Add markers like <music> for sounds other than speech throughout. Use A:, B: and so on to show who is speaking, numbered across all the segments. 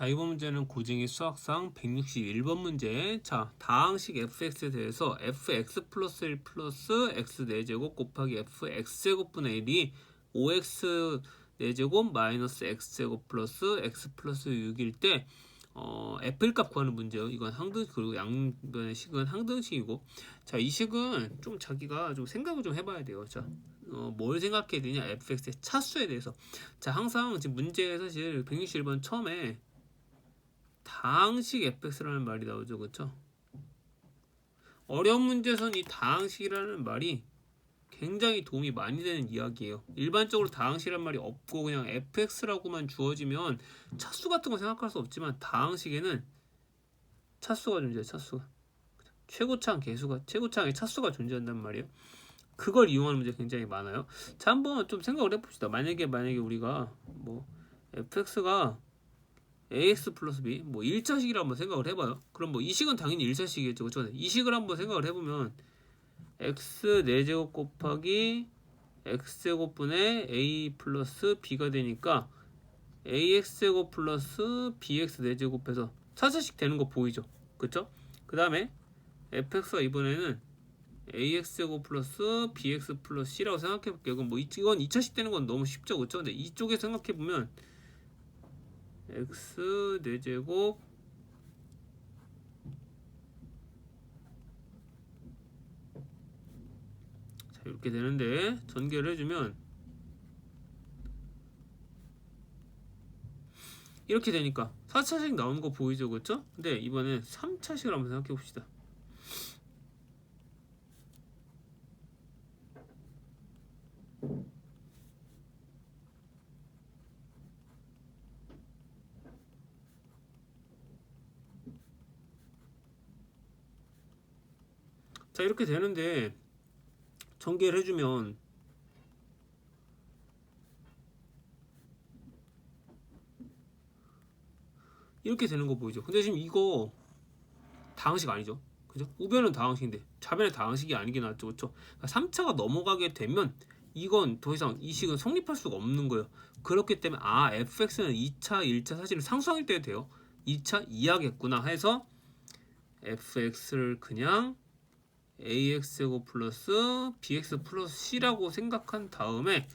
A: 자, 이번 문제는 고증의 수학상 161번 문제. 자, 다항식 fx에 대해서 fx 플러스 1 플러스 x 4제곱 곱하기 fx제곱분의 1이 5x 4제곱 마이너스 x제곱 플러스 x 플러스 6일 때 어, f의 값 구하는 문제요. 이건 항등 그리고 양변의 식은 항등식이고, 자, 이 식은 좀 자기가 좀 생각을 좀 해봐야 돼요. 자, 어, 뭘 생각해야 되냐? fx의 차수에 대해서. 자, 항상 지금 문제 사실 161번 처음에 다항식 fx라는 말이 나오죠, 그렇죠? 어려운 문제에서는 이 다항식이라는 말이 굉장히 도움이 많이 되는 이야기예요. 일반적으로 다항식이란 말이 없고 그냥 fx라고만 주어지면 차수 같은 거 생각할 수 없지만 다항식에는 차수가 존재해, 차수가. 최고차항 개수가 최고차항의 차수가 존재한단 말이에요. 그걸 이용하는 문제 굉장히 많아요. 자, 한번 좀 생각을 해봅시다. 만약에 만약에 우리가 뭐 fx가 ax 플러스 b 뭐 1차식이라 한번 생각을 해봐요. 그럼 뭐 이 식은 당연히 1차식이겠죠. 그렇죠? 이 식을 한번 생각을 해보면 x 4제곱 곱하기 x제곱분의 a 플러스 b가 되니까 ax제곱 플러스 bx 4제곱해서 4차식 되는 거 보이죠? 그쵸? 그 다음에 fx가 이번에는 ax제곱 플러스 bx 플러스 c라고 생각해 볼게요. 그럼 뭐 이건 2차식 되는 건 너무 쉽죠? 그쵸? 근데 이쪽에 생각해 보면 x 4제곱 자 이렇게 되는데 전개를 해주면 이렇게 되니까 4차식 나오는 거 보이죠 그렇죠? 근데 이번엔 3차식을 한번 생각해 봅시다 자 이렇게 되는데 전개를 해주면 이렇게 되는 거 보이죠? 근데 지금 이거 다항식 아니죠? 그죠? 우변은 다항식인데 좌변은 다항식이 아니긴 하죠. 그렇죠? 그러니까 3차가 넘어가게 되면 이건 더 이상 이 식은 성립할 수가 없는 거예요. 그렇기 때문에 아 fx는 2차 1차 사실은 상수항일 때 돼요. 2차 이하겠구나 해서 fx를 그냥 ax제곱 플러스 bx 플러스 c라고 생각한 다음에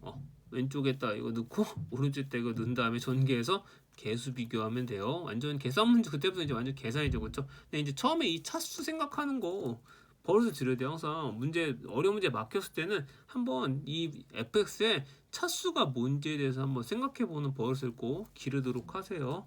A: 어, 왼쪽에다 이거 넣고 <laughs> 오른쪽에다 이거 넣은 다음에 전개해서 개수 비교하면 돼요. 완전 계산 문제 그때부터 이제 완전 계산이죠, 그렇죠? 근데 이제 처음에 이 차수 생각하는 거 버릇을 들여야 돼요. 항상 문제 어려운 문제 막혔을 때는 한번 이 fx의 차수가 뭔지에 대해서 한번 생각해 보는 버릇을 꼭 기르도록 하세요.